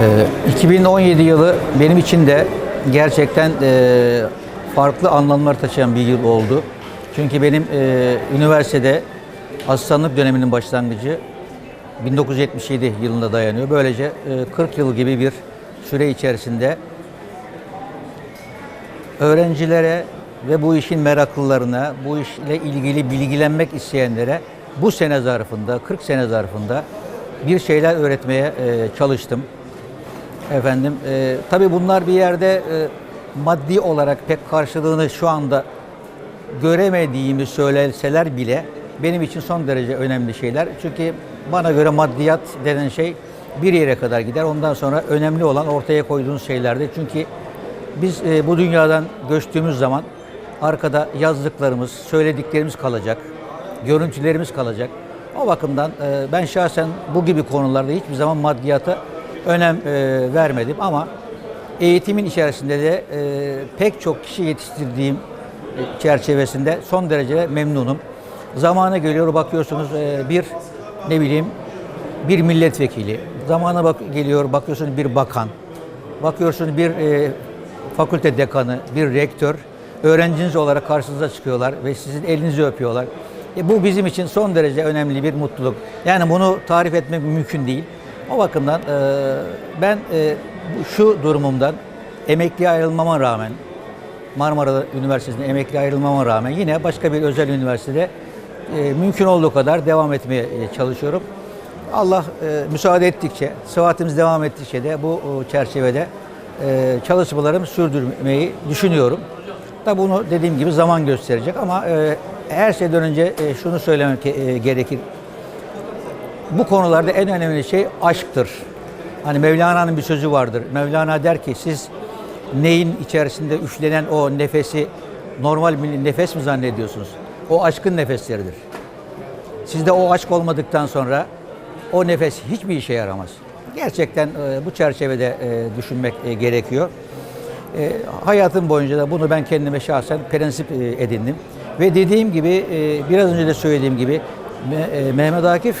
Ee, 2017 yılı benim için de gerçekten e, farklı anlamlar taşıyan bir yıl oldu. Çünkü benim e, üniversitede asistanlık döneminin başlangıcı 1977 yılında dayanıyor. Böylece e, 40 yıl gibi bir süre içerisinde öğrencilere ve bu işin meraklılarına, bu işle ilgili bilgilenmek isteyenlere bu sene zarfında, 40 sene zarfında bir şeyler öğretmeye e, çalıştım. Efendim, e, tabii bunlar bir yerde e, maddi olarak pek karşılığını şu anda göremediğimi söyleseler bile benim için son derece önemli şeyler. Çünkü bana göre maddiyat denen şey bir yere kadar gider. Ondan sonra önemli olan ortaya koyduğunuz şeylerdir. Çünkü biz e, bu dünyadan göçtüğümüz zaman arkada yazdıklarımız, söylediklerimiz kalacak, görüntülerimiz kalacak. O bakımdan e, ben şahsen bu gibi konularda hiçbir zaman maddiyata önem e, vermedim ama eğitimin içerisinde de e, pek çok kişi yetiştirdiğim e, çerçevesinde son derece memnunum. Zamanı geliyor bakıyorsunuz e, bir ne bileyim bir milletvekili, zamana bak geliyor bakıyorsunuz bir bakan, bakıyorsunuz bir e, fakülte dekanı, bir rektör, öğrenciniz olarak karşınıza çıkıyorlar ve sizin elinizi öpüyorlar. E, bu bizim için son derece önemli bir mutluluk. Yani bunu tarif etmek mümkün değil. O bakımdan e, ben e, şu durumumdan emekli ayrılmama rağmen Marmara Üniversitesi'nde emekli ayrılmama rağmen yine başka bir özel üniversitede e, mümkün olduğu kadar devam etmeye e, çalışıyorum. Allah e, müsaade ettikçe, sıhhatimiz devam ettikçe de bu e, çerçevede e, çalışmalarımı sürdürmeyi düşünüyorum. Tabi bunu dediğim gibi zaman gösterecek ama e, her şeyden önce e, şunu söylemek e, gerekir. Bu konularda en önemli şey aşktır. Hani Mevlana'nın bir sözü vardır. Mevlana der ki siz neyin içerisinde üflenen o nefesi normal bir nefes mi zannediyorsunuz? O aşkın nefesleridir. Sizde o aşk olmadıktan sonra o nefes hiçbir işe yaramaz. Gerçekten e, bu çerçevede e, düşünmek e, gerekiyor. Hayatım boyunca da bunu ben kendime şahsen prensip edindim. Ve dediğim gibi, biraz önce de söylediğim gibi Me- Mehmet Akif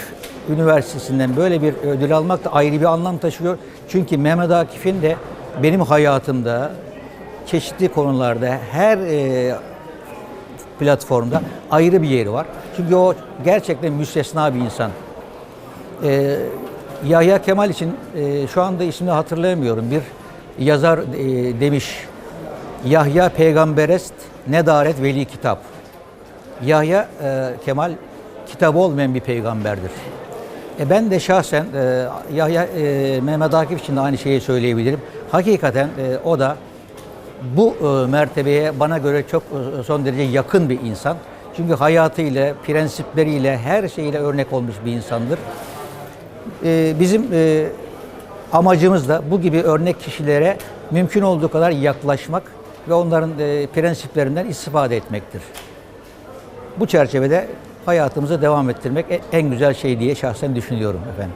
Üniversitesi'nden böyle bir ödül almak da ayrı bir anlam taşıyor. Çünkü Mehmet Akif'in de benim hayatımda çeşitli konularda her e, platformda ayrı bir yeri var. Çünkü o gerçekten müstesna bir insan. Ee, Yahya Kemal için e, şu anda ismini hatırlayamıyorum. Bir yazar e, demiş. Yahya peygamberest ne daret veli kitap. Yahya e, Kemal kitabı olmayan bir peygamberdir. E ben de şahsen e, Yahya e, Mehmet Akif için de aynı şeyi söyleyebilirim. Hakikaten e, o da bu e, mertebeye bana göre çok e, son derece yakın bir insan. Çünkü hayatıyla, prensipleriyle, her şeyiyle örnek olmuş bir insandır. E, bizim e, amacımız da bu gibi örnek kişilere mümkün olduğu kadar yaklaşmak ve onların e, prensiplerinden istifade etmektir. Bu çerçevede hayatımızı devam ettirmek e- en güzel şey diye şahsen düşünüyorum efendim.